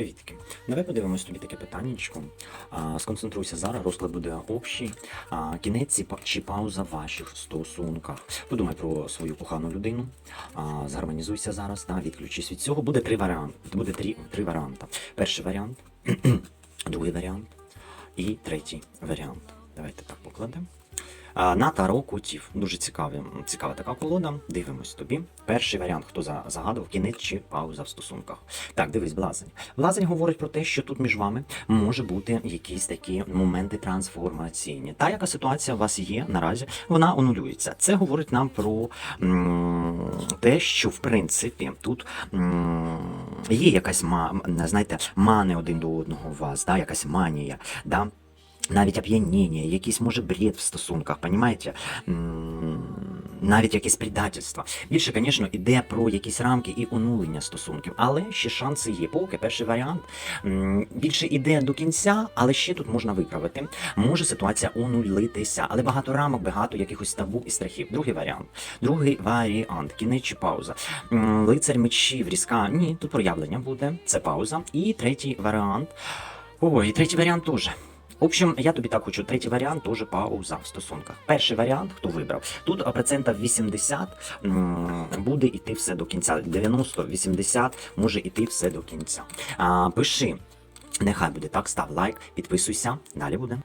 Привітки. Давай подивимось тобі таке питаннячко. Сконцентруйся зараз, розклад буде общий. Кінець чи пауза в ваших стосунках. Подумай про свою кохану людину. Згармонізуйся зараз, та, відключись від цього. Буде три варіанти. Буде три, три варіанти. Перший варіант, другий варіант і третій варіант. Давайте так покладемо. А, На таро котів. Дуже цікаві, цікава така колода. Дивимось тобі. Перший варіант, хто за- загадував, кінець чи пауза в стосунках. Так, дивись, блазень. Блазень говорить про те, що тут між вами може бути якісь такі моменти трансформаційні. Та, яка ситуація у вас є наразі, вона анулюється. Це говорить нам про те, що в принципі тут є якась ма, знаєте, мани один до одного у вас, да, якась манія. Да? Навіть оп'яніння, якийсь може бред в стосунках, понімаєте? Навіть якесь предательство. Більше, звісно, іде про якісь рамки і онулення стосунків, але ще шанси є. Поки перший варіант більше іде до кінця, але ще тут можна виправити. Може ситуація онулитися, але багато рамок, багато якихось табу і страхів. Другий варіант. Другий варіант. Кінець чи пауза. М, Лицар мечів, різка. Ні, тут проявлення буде. Це пауза. І третій варіант. Ой, і третій варіант теж. В общем, я тобі так хочу. Третій варіант теж пауза в стосунках. Перший варіант, хто вибрав, тут процентів 80 буде йти все до кінця. 90-80 може йти все до кінця. А, пиши. Нехай буде так, став лайк, підписуйся. Далі буде.